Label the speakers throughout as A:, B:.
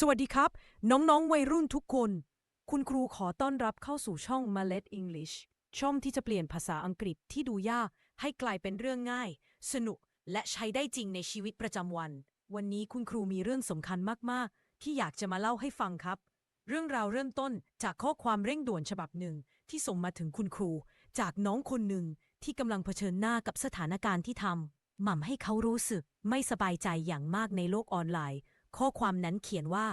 A: สวัสดีครับ น้องๆ วัยรุ่นทุกคน คุณครูขอต้อนรับเข้าสู่ช่อง m a l e t English ช่องที่จะเปลี่ยนภาษาอังกฤษที่ดูยาก ให้กลายเป็นเรื่องง่าย สนุก และใช้ได้จริงในชีวิตประจำวัน วันนี้คุณครูมีเรื่องสำคัญมากๆ ที่อยากจะมาเล่าให้ฟังครับ เรื่องราวเริ่มต้นจากข้อความเร่งด่วนฉบับหนึ่ง ที่ส่งมาถึงคุณครู จากน้องคนหนึ่งที่กำลังเผชิญหน้ากับสถานการณ์ที่ทำหม่ำให้เขารู้สึกไม่สบายใจอย่างมากในโลกออนไลน์ ข้อความนั้นเขียนว่า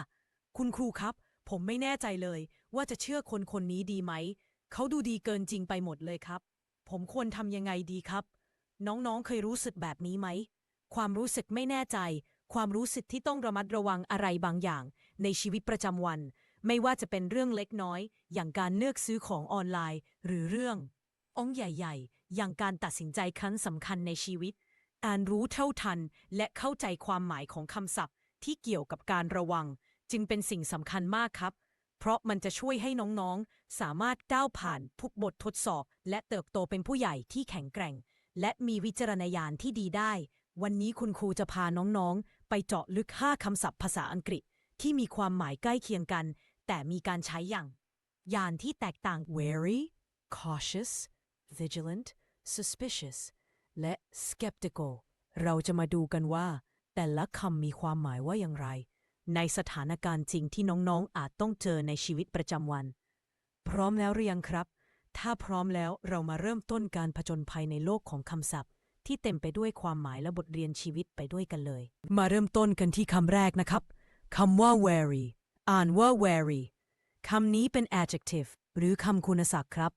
A: คุณครูครับ ผมไม่แน่ใจเลย ว่าจะเชื่อคนคนนี้ดีไหม เขาดูดีเกินจริงไปหมดเลยครับ ผมควรทำยังไงดีครับ น้องๆเคยรู้สึกแบบนี้ไหม ความรู้สึกไม่แน่ใจ ความรู้สึกที่ต้องระมัดระวังอะไรบางอย่าง ในชีวิตประจำวัน ไม่ว่าจะเป็นเรื่องเล็กน้อย อย่างการเลือกซื้อของออนไลน์ หรือเรื่อง องค์ใหญ่ ๆ อย่างการตัดสินใจครั้งสำคัญในชีวิตการรู้เท่าทันและเข้าใจความหมายของคำศัพท์ ที่เกี่ยวกับการระวัง จึงเป็นสิ่งสำคัญมากครับ เพราะมันจะช่วยให้น้องๆ สามารถก้าวผ่านทุกบททดสอบ และเติบโตเป็นผู้ใหญ่ที่แข็งแกร่ง และมีวิจารณญาณที่ดีได้ วันนี้คุณครูจะพาน้องๆ ไปเจาะลึก 5คำศัพท์ภาษาอังกฤษ ที่มีความหมายใกล้เคียงกัน แต่มีการใช้อย่าง ยานที่แตกต่าง wary cautious vigilant suspicious และ skeptical เราจะมาดูกันว่า แต่ละคำมีความหมายว่าอย่างไร ในสถานการณ์จริงที่น้องๆ อาจต้องเจอในชีวิตประจำวัน พร้อมแล้วหรือยังครับ ถ้าพร้อมแล้วเรามาเริ่มต้นการผจญภัยในโลกของคำศัพท์ ที่เต็มไปด้วยความหมายและบทเรียนชีวิตไปด้วยกันเลย มาเริ่มต้นกันที่คำแรกนะครับคำว่า wary อ่านว่า wary คำนี้เป็น adjective หรือคำคุณศัพท์ครับ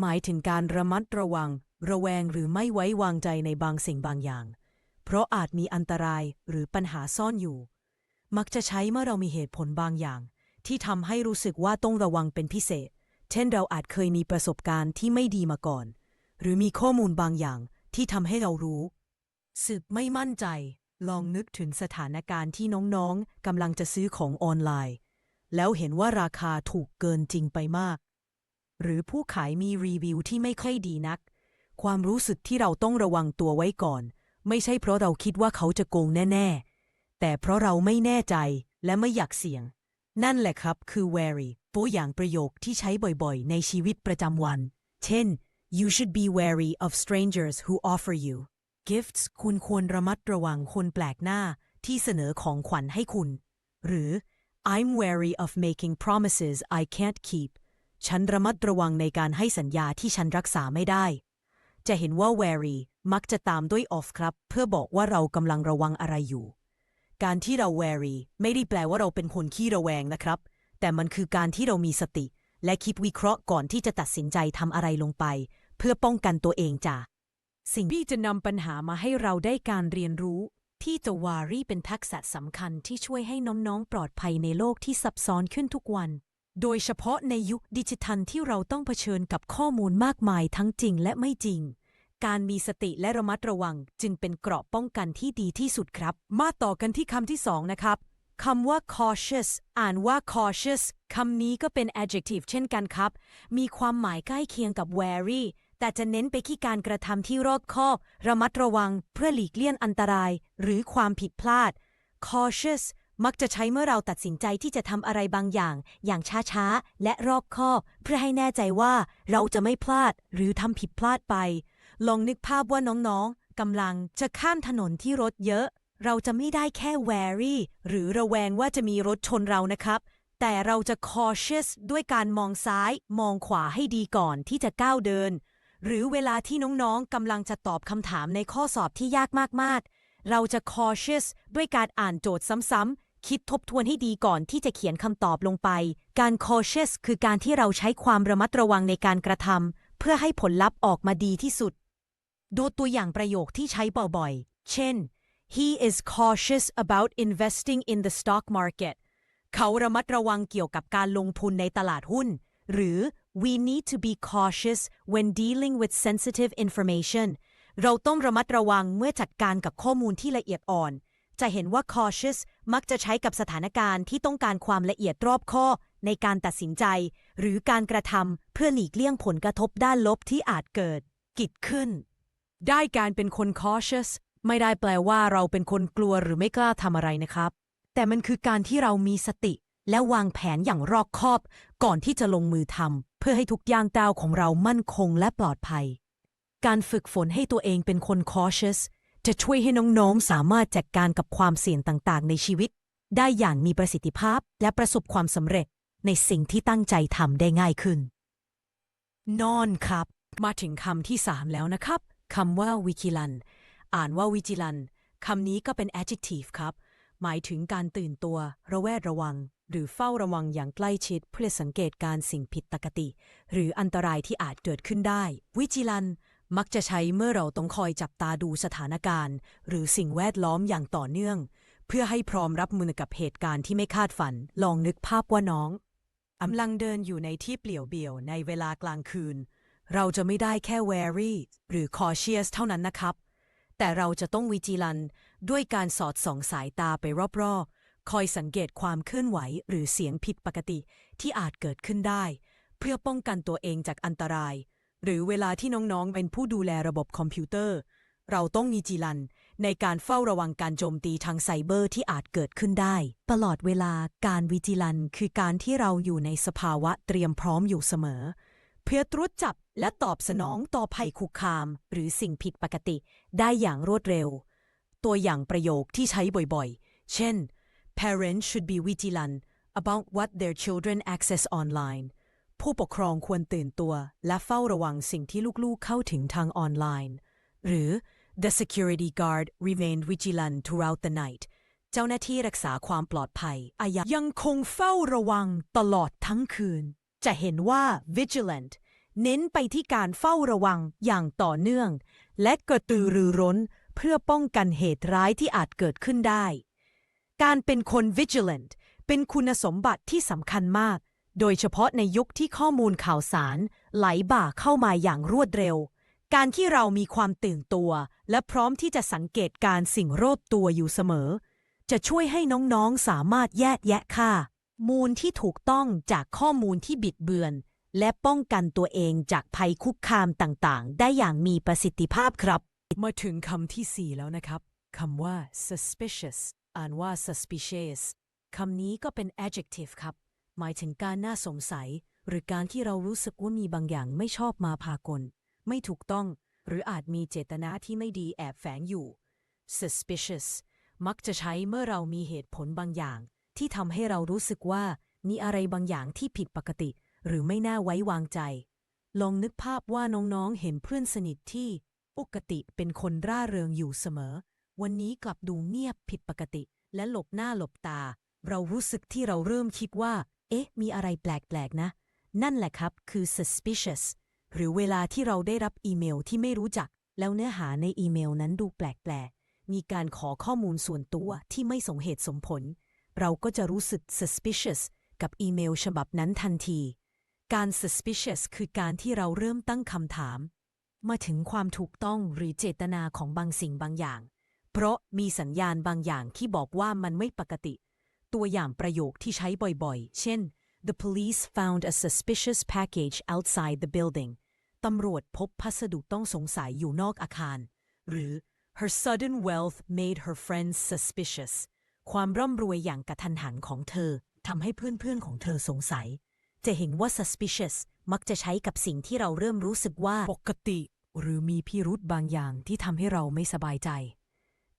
A: หมายถึงการระมัดระวัง ระแวงหรือไม่ไว้วางใจในบางสิ่งบางอย่าง เพราะอาจมีอันตรายหรือปัญหาซ่อนอยู่ มักจะใช้เมื่อเรามีเหตุผลบางอย่าง ที่ทำให้รู้สึกว่าต้องระวังเป็นพิเศษ เช่นเราอาจเคยมีประสบการณ์ที่ไม่ดีมาก่อน หรือมีข้อมูลบางอย่างที่ทำให้เรารู้ สึกไม่มั่นใจ ลองนึกถึงสถานการณ์ที่น้องๆกำลังจะซื้อของออนไลน์ แล้วเห็นว่าราคาถูกเกินจริงไปมาก หรือผู้ขายมีรีวิวที่ไม่ค่อยดีนัก ความรู้สึกที่เราต้องระวังตัวไว้ก่อน ไม่ใช่เพราะเราคิดว่าเขาจะโกงแน่ ๆ แต่เพราะเราไม่แน่ใจและไม่อยากเสี่ยง นั่นแหละครับคือ wary ตัวอย่างประโยคที่ใช้บ่อยๆ ในชีวิตประจำวัน เช่น you should be wary of strangers who offer you gifts คุณควรระมัดระวังคนแปลกหน้าที่เสนอของขวัญให้คุณ หรือ I'm wary of making promises I can't keep ฉันระมัดระวังในการให้สัญญาที่ฉันรักษาไม่ได้ จะเห็นว่า wary มักจะตามด้วย of ครับ เพื่อบอกว่าเรากำลังระวังอะไรอยู่ การที่เรา wary ไม่ได้แปลว่าเราเป็นคนขี้ระแวงนะครับ แต่มันคือการที่เรามีสติ และคิดวิเคราะห์ก่อนที่จะตัดสินใจทำอะไรลงไป เพื่อป้องกันตัวเองจ้ะสิ่งที่จะนำปัญหามาให้เราได้การเรียนรู้ ที่จะวารีเป็นทักษะสำคัญที่ช่วยให้น้องๆปลอดภัยในโลกที่ซับซ้อนขึ้นทุกวัน โดยเฉพาะในยุคดิจิทัลที่เราต้องเผชิญกับข้อมูลมากมายทั้งจริงและไม่จริง การมีสติและระมัดระวังจึงเป็นเกราะป้องกันที่ดีที่สุดครับ มาต่อกันที่คำที่สองนะครับคำว่า cautious อ่านว่า cautious คำนี้ก็เป็น adjective เช่นกันครับ มีความหมายใกล้เคียงกับ wary แต่จะเน้นไปที่การกระทำที่รอบคอบ ระมัดระวังเพื่อหลีกเลี่ยงอันตราย หรือความผิดพลาด cautious มักจะใช้เมื่อเราตัดสินใจที่จะทำอะไรบางอย่าง อย่างช้าๆ และรอบคอบ เพื่อให้แน่ใจว่าเราจะไม่พลาดหรือทำผิดพลาดไป ลองนึกภาพว่าน้องๆกำลังจะข้ามถนนที่รถเยอะ เราจะไม่ได้แค่ wary หรือระแวงว่าจะมีรถชนเรานะครับ แต่เราจะ cautious ด้วยการมองซ้าย มองขวาให้ดีก่อนที่จะก้าวเดิน หรือเวลาที่น้องๆกำลังจะตอบคำถามในข้อสอบที่ยากมากๆ เราจะ cautious ด้วยการอ่านโจทย์ซ้ำๆ คิดทบทวนให้ดีก่อนที่จะเขียนคำตอบลงไป การ cautious คือการที่เราใช้ความระมัดระวังในการกระทำเพื่อให้ผลลัพธ์ออกมาดีที่สุด ดูตัวอย่างประโยคที่ใช้บ่อยๆ เช่น he is cautious about investing in the stock market เขาระมัดระวังเกี่ยวกับการลงทุนในตลาดหุ้น หรือ we need to be cautious when dealing with sensitive information เราต้องระมัดระวังเมื่อจัดการกับข้อมูลที่ละเอียดอ่อน จะเห็นว่า cautious มักจะใช้กับสถานการณ์ที่ต้องการความละเอียดรอบคอบในการตัดสินใจ หรือการกระทำเพื่อหลีกเลี่ยงผลกระทบด้านลบที่อาจเกิด กิดขึ้น ได้การเป็นคน cautious ไม่ได้แปลว่าเราเป็นคนกลัวหรือไม่กล้าทำอะไรนะครับ แต่มันคือการที่เรามีสติ และวางแผนอย่างรอบคอบ ก่อนที่จะลงมือทำเพื่อให้ทุกย่างก้าวของเรามั่นคงและปลอดภัย การฝึกฝนให้ตัวเองเป็นคน cautious จะช่วยให้น้องๆสามารถจัดการกับความเสี่ยงต่างๆ ในชีวิต ได้อย่างมีประสิทธิภาพและประสบความสำเร็จในสิ่งที่ตั้งใจทำได้ง่ายขึ้น นอนครับ มาถึงคำที่สามแล้วนะครับคำว่าวิกิลัน อ่านว่าวิจิลันคำนี้ก็เป็น adjective ครับ หมายถึงการตื่นตัว ระแวดระวัง หรือเฝ้าระวังอย่างใกล้ชิดเพื่อสังเกตการสิ่งผิดปกติ หรืออันตรายที่อาจเกิดขึ้นได้ วิจิลัน มักจะใช้เมื่อเราต้องคอยจับตาดูสถานการณ์ หรือสิ่งแวดล้อมอย่างต่อเนื่อง เพื่อให้พร้อมรับมือกับเหตุการณ์ที่ไม่คาดฝัน ลองนึกภาพว่าน้องกำลังเดินอยู่ในที่เปลี่ยวเบี่ยวในเวลากลางคืน เราจะไม่ได้แค่ wary หรือ cautious เท่านั้นนะครับ แต่เราจะต้องวิจิลันด้วยการสอดส่องสายตาไปรอบๆ คอยสังเกตความเคลื่อนไหวหรือเสียงผิดปกติที่อาจเกิดขึ้นได้ เพื่อป้องกันตัวเองจากอันตราย หรือเวลาที่น้องๆ เป็นผู้ดูแลระบบคอมพิวเตอร์ เราต้องวิจิลันในการเฝ้าระวังการโจมตีทางไซเบอร์ที่อาจเกิดขึ้นได้ ตลอดเวลาการวิจิลันคือการที่เราอยู่ในสภาวะเตรียมพร้อมอยู่เสมอ เพื่อตรวจจับและตอบสนองต่อภัยคุกคาม หรือสิ่งผิดปกติได้อย่างรวดเร็ว ตัวอย่างประโยคที่ใช้บ่อยๆ เช่น parents should be vigilant about what their children access online ผู้ปกครองควรตื่นตัว และเฝ้าระวังสิ่งที่ลูกๆเข้าถึงทางออนไลน์ หรือ the security guard remained vigilant throughout the night เจ้าหน้าที่รักษาความปลอดภัยอายัยังคงเฝ้าระวังตลอดทั้งคืน จะเห็นว่า vigilant เน้นไปที่การเฝ้าระวังอย่างต่อเนื่อง และกระตือรือร้นเพื่อป้องกันเหตุร้ายที่อาจเกิดขึ้นได้ การเป็นคน vigilant เป็นคุณสมบัติที่สำคัญมาก โดยเฉพาะในยุคที่ข้อมูลข่าวสาร ไหลบ่าเข้ามาอย่างรวดเร็ว การที่เรามีความตื่นตัว และพร้อมที่จะสังเกตการสิ่งรอบตัวอยู่เสมอ จะช่วยให้น้องๆสามารถแยกแยะค่า มูลที่ถูกต้องจากข้อมูลที่บิดเบือน และป้องกันตัวเองจากภัยคุกคามต่างๆ ได้อย่างมีประสิทธิภาพครับ มาถึงคำที่ 4 แล้วนะครับคำว่า suspicious อ่านว่า suspicious คำนี้ก็เป็น adjective ครับ หมายถึงการน่าสงสัย หรือการที่เรารู้สึกว่ามีบางอย่างไม่ชอบมาพากล ไม่ถูกต้อง หรืออาจมีเจตนาที่ไม่ดีแอบแฝงอยู่ suspicious มักจะใช้เมื่อเรามีเหตุผลบางอย่าง ที่ทำให้เรารู้สึกว่า มีอะไรบางอย่างที่ผิดปกติ หรือไม่น่าไว้วางใจ ลองนึกภาพว่าน้องๆ เห็นเพื่อนสนิทที่ปกติเป็นคนร่าเริงอยู่เสมอ วันนี้กลับดูเงียบผิดปกติ และหลบหน้าหลบตา เรารู้สึกที่เราเริ่มคิดว่า เอ๊ะ มีอะไรแปลกๆนะ นั่นแหละครับคือ suspicious หรือเวลาที่เราได้รับอีเมลที่ไม่รู้จัก แล้วเนื้อหาในอีเมลนั้นดูแปลกๆ มีการขอข้อมูลส่วนตัวที่ไม่สมเหตุสมผล เราก็จะรู้สึก suspicious กับอีเมลฉบับนั้นทันที การ suspicious คือการที่เราเริ่มตั้งคำถาม มาถึงความถูกต้องหรือเจตนาของบางสิ่งบางอย่าง เพราะมีสัญญาณบางอย่างที่บอกว่ามันไม่ปกติ ตัวอย่างประโยคที่ใช้บ่อยๆ เช่น The police found a suspicious package outside the building ตำรวจพบพัสดุต้องสงสัยอยู่นอกอาคาร หรือ Her sudden wealth made her friends suspicious ความร่ำรวยอย่างกระทันหันของเธอทำให้เพื่อนๆของเธอสงสัย จะเห็นว่า suspicious มักจะใช้กับสิ่งที่เราเริ่มรู้สึกว่าปกติ หรือมีพิรุธบางอย่างที่ทำให้เราไม่สบายใจ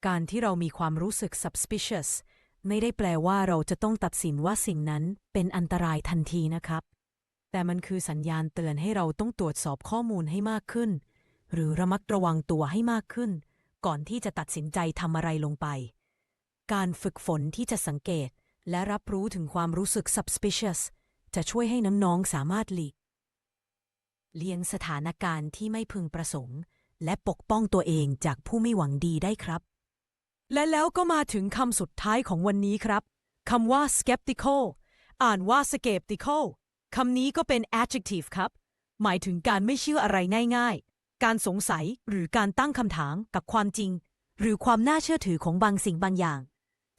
A: การที่เรามีความรู้สึก suspicious ไม่ได้แปลว่าเราจะต้องตัดสินว่าสิ่งนั้นเป็นอันตรายทันทีนะครับ แต่มันคือสัญญาณเตือนให้เราต้องตรวจสอบข้อมูลให้มากขึ้น หรือระมัดระวังตัวให้มากขึ้น ก่อนที่จะตัดสินใจทำอะไรลงไป การฝึกฝนที่จะสังเกต และรับรู้ถึงความรู้สึก suspicious จะช่วยให้น้องๆสามารถหลีกเลี่ยงสถานการณ์ที่ไม่พึงประสงค์ และปกป้องตัวเองจากผู้ไม่หวังดีได้ครับ และแล้วก็มาถึงคำสุดท้ายของวันนี้ครับคำว่า skeptical อ่านว่า skeptical คำนี้ก็เป็น adjective ครับ หมายถึงการไม่เชื่ออะไรง่าย ๆ การสงสัยหรือการตั้งคำถามกับความจริง หรือความน่าเชื่อถือของบางสิ่งบางอย่าง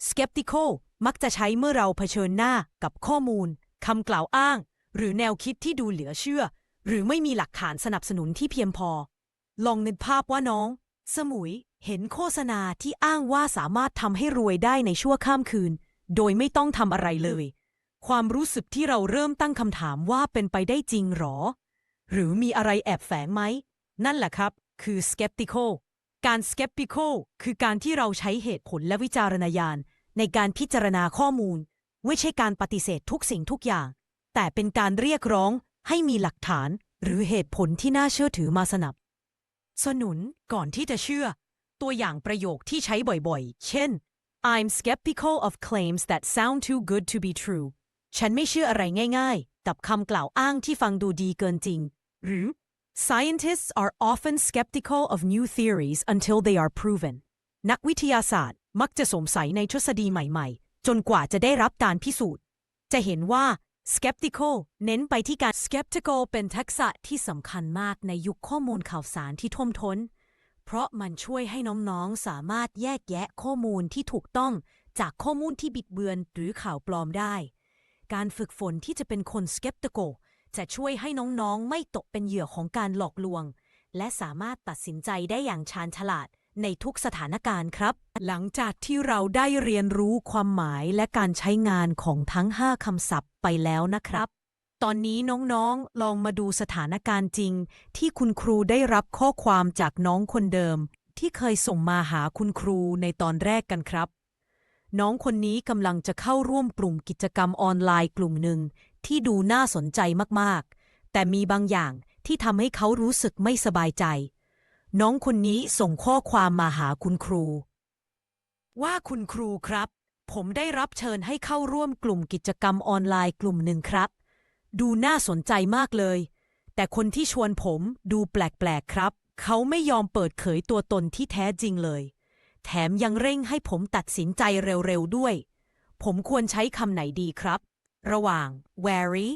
A: skeptical มักจะใช้เมื่อเราเผชิญหน้ากับข้อมูลคำกล่าวอ้าง หรือแนวคิดที่ดูเหลือเชื่อ หรือไม่มีหลักฐานสนับสนุนที่เพียงพอ ลองนึกภาพว่าน้อง สมุย เห็นโฆษณาที่อ้างว่าสามารถทำให้รวยได้ในชั่วข้ามคืน โดยไม่ต้องทำอะไรเลย ความรู้สึกที่เราเริ่มตั้งคำถามว่าเป็นไปได้จริงหรอ หรือมีอะไรแอบแฝงไหม นั่นแหละครับ คือ skeptical การ skeptical คือการที่เราใช้เหตุผลและวิจารณญาณ ในการพิจารณาข้อมูล ไม่ใช่การปฏิเสธทุกสิ่งทุกอย่าง แต่เป็นการเรียกร้องให้มีหลักฐาน หรือเหตุผลที่น่าเชื่อถือมาสนับ สนุนก่อนที่จะเชื่อ ตัวอย่างประโยคที่ใช้บ่อยๆ เช่น I'm skeptical of claims that sound too good to be true ฉันไม่เชื่ออะไรง่ายๆ กับคำกล่าวอ้างที่ฟังดูดีเกินจริง หรือ Scientists are often skeptical of new theories until they are proven นักวิทยาศาสตร์มักจะสงสัยในทฤษฎีใหม่ๆ จนกว่าจะได้รับการพิสูจน์ จะเห็นว่า skeptical เน้นไปที่การ skeptical เป็นทักษะที่สำคัญมากในยุคข้อมูลข่าวสารที่ท่วมท้น เพราะมันช่วยให้น้องๆ สามารถแยกแยะข้อมูลที่ถูกต้องจากข้อมูลที่บิดเบือนหรือข่าวปลอมได้ การฝึกฝนที่จะเป็นคน skeptical จะช่วยให้น้องๆ ไม่ตกเป็นเหยื่อของการหลอกลวง และสามารถตัดสินใจได้อย่างชาญฉลาดในทุกสถานการณ์ครับ หลังจากที่เราได้เรียนรู้ความหมายและการใช้งานของทั้ง 5 คำศัพท์ไปแล้วนะครับ ตอนนี้น้องๆ ลองมาดูสถานการณ์จริง ที่คุณครูได้รับข้อความจากน้องคนเดิม ที่เคยส่งมาหาคุณครูในตอนแรกกันครับ น้องคนนี้กำลังจะเข้าร่วมกลุ่มกิจกรรมออนไลน์กลุ่มหนึ่ง ที่ดูน่าสนใจมากๆ แต่มีบางอย่างที่ทำให้เขารู้สึกไม่สบายใจ น้องคนนี้ส่งข้อความมาหาคุณครู ว่าคุณครูครับ ผมได้รับเชิญให้เข้าร่วมกลุ่มกิจกรรมออนไลน์กลุ่มหนึ่งครับ ดูน่าสนใจมากเลย แต่คนที่ชวนผมดูแปลกๆครับ เขาไม่ยอมเปิดเผยตัวตนที่แท้จริงเลย แถมยังเร่งให้ผมตัดสินใจเร็วๆด้วย ผมควรใช้คำไหนดีครับ ระหว่าง wary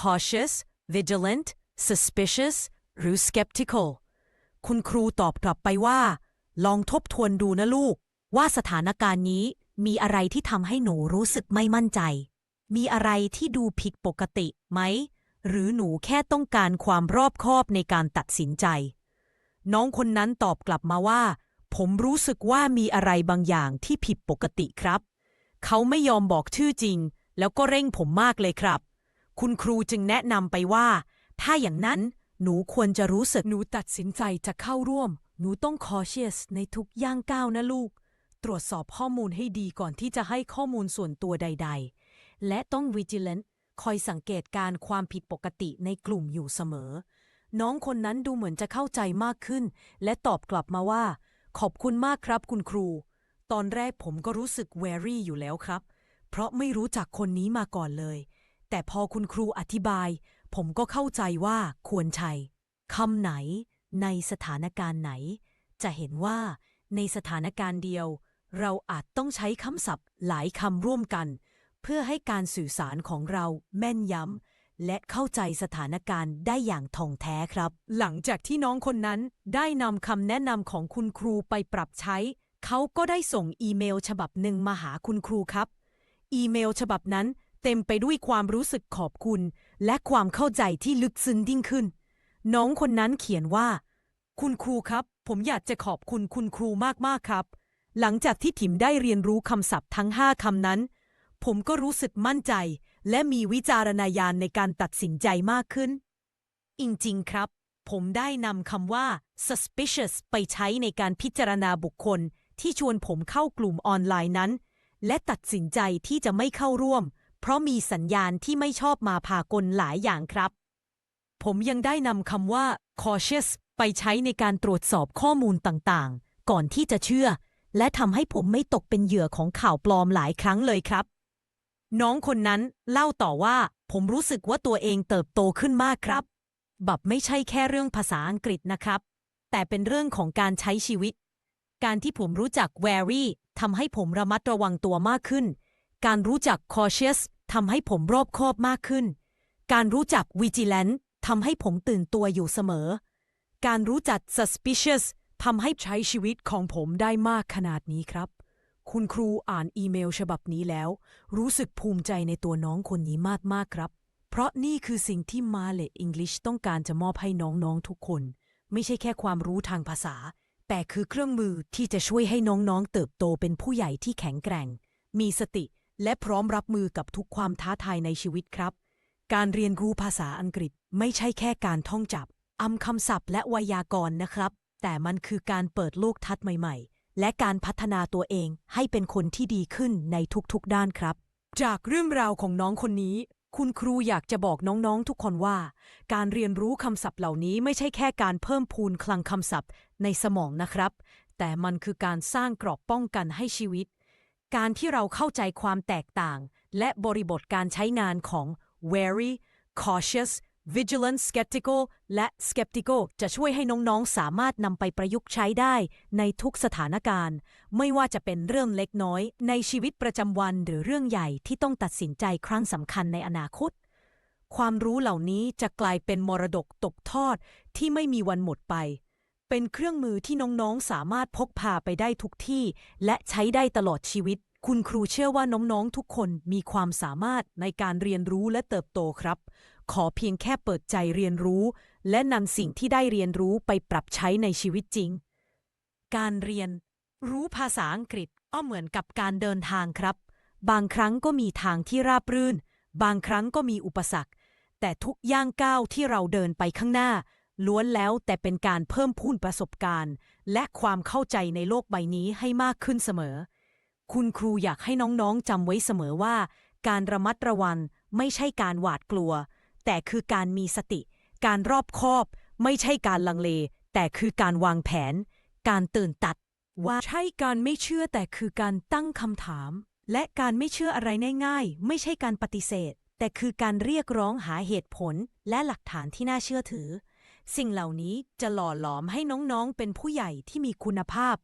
A: cautious vigilant suspicious หรือ skeptical คุณครูตอบกลับไปว่า ลองทบทวนดูนะลูก ว่าสถานการณ์นี้มีอะไรที่ทำให้หนูรู้สึกไม่มั่นใจ มีอะไรที่ดูผิดปกติไหม หรือหนูแค่ต้องการความรอบคอบในการตัดสินใจ น้องคนนั้นตอบกลับมาว่า ผมรู้สึกว่ามีอะไรบางอย่างที่ผิดปกติครับ เขาไม่ยอมบอกชื่อจริง แล้วก็เร่งผมมากเลยครับ คุณครูจึงแนะนำไปว่า ถ้าอย่างนั้นหนูควรจะรู้สึกหนูตัดสินใจจะเข้าร่วม หนูต้อง cautious ในทุกย่างก้าวนะลูก ตรวจสอบข้อมูลให้ดีก่อนที่จะให้ข้อมูลส่วนตัวใด ๆ และต้อง vigilant คอยสังเกตการความผิดปกติในกลุ่มอยู่เสมอ น้องคนนั้นดูเหมือนจะเข้าใจมากขึ้น และตอบกลับมาว่า ขอบคุณมากครับคุณครู ตอนแรกผมก็รู้สึก wary อยู่แล้วครับ เพราะไม่รู้จักคนนี้มาก่อนเลย แต่พอคุณครูอธิบาย ผมก็เข้าใจว่าควรใช้คำไหน ในสถานการณ์ไหน จะเห็นว่า ในสถานการณ์เดียว เราอาจต้องใช้คำศัพท์หลายคำร่วมกัน เพื่อให้การสื่อสารของเราแม่นยำและเข้าใจสถานการณ์ได้อย่างท่องแท้ครับ หลังจากที่น้องคนนั้นได้นำคำแนะนำของคุณครูไปปรับใช้ เขาก็ได้ส่งอีเมลฉบับหนึ่งมาหาคุณครูครับ อีเมลฉบับนั้นเต็มไปด้วยความรู้สึกขอบคุณ และความเข้าใจที่ลึกซึ้งยิ่งขึ้น น้องคนนั้นเขียนว่า คุณครูครับ ผมอยากจะขอบคุณคุณครูมากๆครับ หลังจากที่ถิมได้เรียนรู้คำศัพท์ทั้ง 5คำนั้น ผมก็รู้สึกมั่นใจ และมีวิจารณญาณในการตัดสินใจมากขึ้น จริงๆครับ ผมได้นำคำว่า suspicious ไปใช้ในการพิจารณาบุคคล ที่ชวนผมเข้ากลุ่มออนไลน์นั้น และตัดสินใจที่จะไม่เข้าร่วม เพราะมีสัญญาณที่ไม่ชอบมาพากลหลายอย่างครับ ผมยังได้นำคำว่า cautious ไปใช้ในการตรวจสอบข้อมูลต่างๆ ก่อนที่จะเชื่อ และทำให้ผมไม่ตกเป็นเหยื่อของข่าวปลอมหลายครั้งเลยครับ น้องคนนั้นเล่าต่อว่า ผมรู้สึกว่าตัวเองเติบโตขึ้นมากครับ บับไม่ใช่แค่เรื่องภาษาอังกฤษนะครับ แต่เป็นเรื่องของการใช้ชีวิต การที่ผมรู้จัก wary ทำให้ผมระมัดระวังตัวมากขึ้น การรู้จัก cautious ทำให้ผมรอบคอบมากขึ้น การรู้จัก vigilant ทำให้ผมตื่นตัวอยู่เสมอ การรู้จัก suspicious ทำให้ใช้ชีวิตของผมได้มากขนาดนี้ครับ คุณครูอ่านอีเมลฉบับนี้แล้ว รู้สึกภูมิใจในตัวน้องคนนี้มากๆครับ เพราะนี่คือสิ่งที่มาเล English ต้องการจะมอบให้น้องๆทุกคน ไม่ใช่แค่ความรู้ทางภาษา แต่คือเครื่องมือที่จะช่วยให้น้องๆเติบโตเป็นผู้ใหญ่ที่แข็งแกร่ง มีสติและพร้อมรับมือกับทุกความท้าทายในชีวิตครับ การเรียนรู้ภาษาอังกฤษไม่ใช่แค่การท่องจับอำคำศัพท์และไวยากรณ์นะครับ แต่มันคือการเปิดโลกทัศน์ใหม่ๆ และการพัฒนาตัวเองให้เป็นคนที่ดีขึ้นในทุกๆด้านครับ จากเรื่องราวของน้องคนนี้ คุณครูอยากจะบอกน้องๆทุกคนว่า การเรียนรู้คำศัพท์เหล่านี้ไม่ใช่แค่การเพิ่มพูนคลังคำศัพท์ในสมองนะครับ แต่มันคือการสร้างกรอบป้องกันให้ชีวิต การที่เราเข้าใจความแตกต่าง และบริบทการใช้งานของ wary cautious vigilant skeptical และ skeptical จะช่วยให้น้องๆ สามารถนำไปประยุกต์ใช้ได้ในทุกสถานการณ์ ไม่ว่าจะเป็นเรื่องเล็กน้อย ในชีวิตประจำวันหรือเรื่องใหญ่ที่ต้องตัดสินใจครั้งสำคัญในอนาคต ความรู้เหล่านี้จะกลายเป็นมรดกตกทอดที่ไม่มีวันหมดไป เป็นเครื่องมือที่น้องๆ สามารถพกพาไปได้ทุกที่ และใช้ได้ตลอดชีวิต คุณครูเชื่อว่าน้องๆ ทุกคนมีความสามารถในการเรียนรู้และเติบโตครับ ขอเพียงแค่เปิดใจเรียนรู้ และนำสิ่งที่ได้เรียนรู้ไปปรับใช้ในชีวิตจริง การเรียน รู้ภาษาอังกฤษก็เหมือนกับการเดินทางครับ บางครั้งก็มีทางที่ราบรื่น บางครั้งก็มีอุปสรรค แต่ทุกย่างก้าวที่เราเดินไปข้างหน้า ล้วนแล้วแต่เป็นการเพิ่มพูนประสบการณ์ และความเข้าใจในโลกใบนี้ให้มากขึ้นเสมอ คุณครูอยากให้น้องๆจำไว้เสมอว่า การระมัดระวังไม่ใช่การหวาดกลัว แต่คือการมีสติ การรอบคอบ ไม่ใช่การลังเล แต่คือการวางแผน การตื่นตัด ว่าใช่การไม่เชื่อแต่คือการตั้งคำถาม และการไม่เชื่ออะไรง่ายๆ ไม่ใช่การปฏิเสธ แต่คือการเรียกร้องหาเหตุผลและหลักฐานที่น่าเชื่อถือ สิ่งเหล่านี้จะหล่อหลอมให้น้องๆ เป็นผู้ใหญ่ที่มีคุณภาพ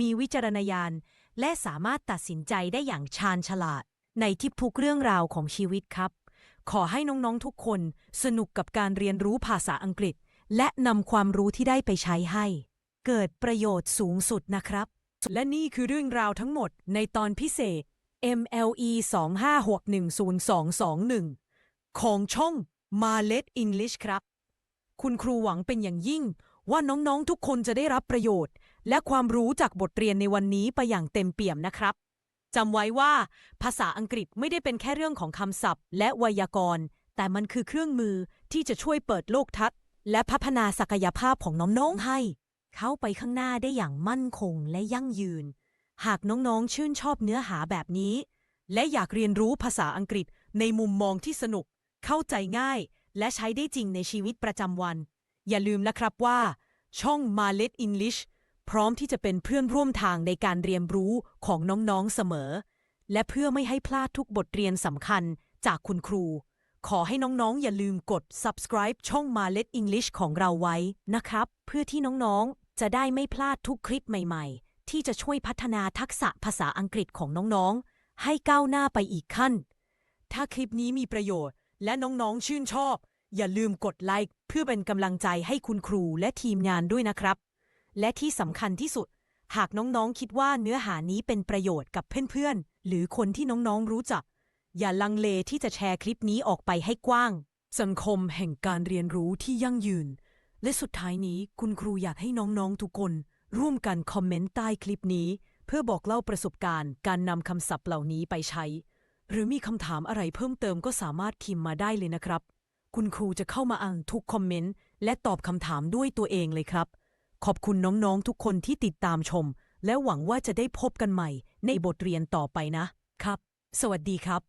A: มีวิจารณญาณ และสามารถตัดสินใจได้อย่างชาญฉลาด ในทิทุกเรื่องราวของชีวิตครับ ขอให้น้องๆทุกคนสนุกกับการเรียนรู้ภาษาอังกฤษ และนำความรู้ที่ได้ไปใช้ให้ เกิดประโยชน์สูงสุดนะครับ และนี่คือเรื่องราวทั้งหมดในตอนพิเศษ MLE 25610221 ของช่อง m a l e t English ครับ คุณครูหวังเป็นอย่างยิ่งว่าน้องๆทุกคนจะได้รับประโยชน์ และความรู้จากบทเรียนในวันนี้ไปอย่างเต็มเปี่ยมนะครับ จำไว้ว่า ภาษาอังกฤษไม่ได้เป็นแค่เรื่องของคำศัพท์ และไวยากรณ์ แต่มันคือเครื่องมือที่จะช่วยเปิดโลกทัศน์ และพัฒนาศักยภาพของน้องๆให้ เข้าไปข้างหน้าได้อย่างมั่นคงและยั่งยืน หากน้องๆชื่นชอบเนื้อหาแบบนี้ และอยากเรียนรู้ภาษาอังกฤษในมุมมองที่สนุก เข้าใจง่าย และใช้ได้จริงในชีวิตประจำวัน อย่าลืมนะครับว่า ช่อง m a l e t English พร้อมที่จะเป็นเพื่อนร่วมทางในการเรียนรู้ของน้องๆเสมอ และเพื่อไม่ให้พลาดทุกบทเรียนสำคัญจากคุณครู ขอให้น้องๆ อย่าลืมกด subscribe ช่อง m a l e t English ของเราไว้นะครับ เพื่อที่น้องๆ จะได้ไม่พลาดทุกคลิปใหม่ๆ ที่จะช่วยพัฒนาทักษะภาษาอังกฤษของน้องๆ ให้ก้าวหน้าไปอีกขั้น ถ้าคลิปนี้มีประโยชน์ และน้องๆ ชื่นชอบ อย่าลืมกดไลค์เพื่อเป็นกำลังใจให้คุณครูและทีมงานด้วยนะครับ และที่สำคัญที่สุด หากน้องๆคิดว่าเนื้อหานี้เป็นประโยชน์กับเพื่อนๆ หรือคนที่น้องๆรู้จัก อย่าลังเลที่จะแชร์คลิปนี้ออกไปให้กว้าง สังคมแห่งการเรียนรู้ที่ยั่งยืน และสุดท้ายนี้คุณครูอยากให้น้องๆทุกคน ร่วมกันคอมเมนต์ใต้คลิปนี้ เพื่อบอกเล่าประสบการณ์ การนำคำศัพท์เหล่านี้ไปใช้ หรือมีคำถามอะไรเพิ่มเติมก็สามารถพิมพ์มาได้เลยนะครับ คุณครูจะเข้ามาอ่านทุกคอมเมนต์และตอบคำถามด้วยตัวเองเลยครับ ขอบคุณน้องๆทุกคนที่ติดตามชม และหวังว่าจะได้พบกันใหม่ในบทเรียนต่อไปนะครับ สวัสดีครับ